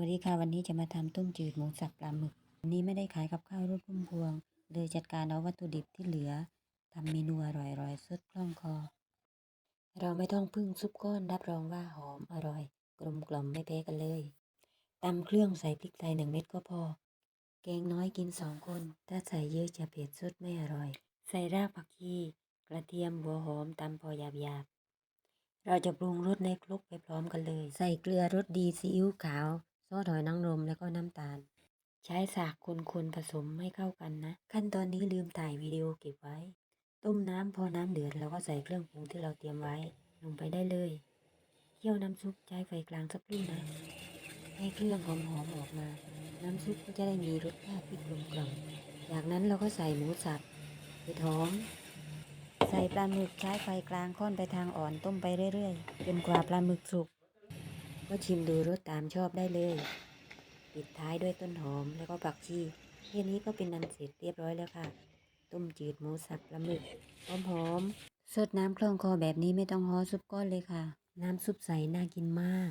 วัสดีค่ะวันนี้จะมาทำต้มจืดหมูสับปลาหมึกวันนี้ไม่ได้ขายกับข้าวรถพุ่มพวง เลยจัดการเอาวัตถุดิบที่เหลือทำเมนูอร่อยๆสดคล่องคอ เราไม่ต้องพึ่งซุปก้อนรับรองว่าหอมอร่อย กลมกล่อมไม่แพ้กันเลยตำเครื่องใส่พริกไทยหนึ่งเม็ดก็พอ แกงน้อยกินสองคน ถ้าใส่เยอะจะเผ็ดสดไม่อร่อย ใส่รากผักชีกระเทียมหัวหอมตำพอหยาบๆเราจะปรุงรสในครกไปพร้อมกันเลย ใส่เกลือรสดีซีอิ๊วขาว ซอสหอยนางรมแล้วก็น้ำตาล ใช้สากคนๆผสมให้เข้ากันนะ ขั้นตอนนี้ลืมถ่ายวิดีโอเก็บไว้ ต้มน้ำพอน้ำเดือดเราก็ใส่เครื่องปรุงที่เราเตรียมไว้ ลงไปได้เลยเคี่ยวน้ำซุปใช้ไฟกลางสักครู่นะ ให้เครื่องหอมๆอออกมา น้ำซุปก็จะได้มีรสชาติที่กลมกล่อมจากนั้นเราก็ใส่หมูสับเห็ดหอมใส่ปลาหมึกใช้ไฟกลางค่อนไปทางอ่อนต้มไปเรื่อยๆจนกว่าปลาหมึกสุก ก็ชิมดูรสตามชอบได้เลย ปิดท้ายด้วยต้นหอมแล้วก็ผักชีแค่นี้ก็เป็นนันเสร็จเรียบร้อยแล้วค่ะ ต้มจืดหมูสับปลาหมึกหอมหอมๆสดน้ำคล่องคอแบบนี้ไม่ต้องฮอซุปก้อนเลยค่ะ น้ำซุปใสน่ากินมาก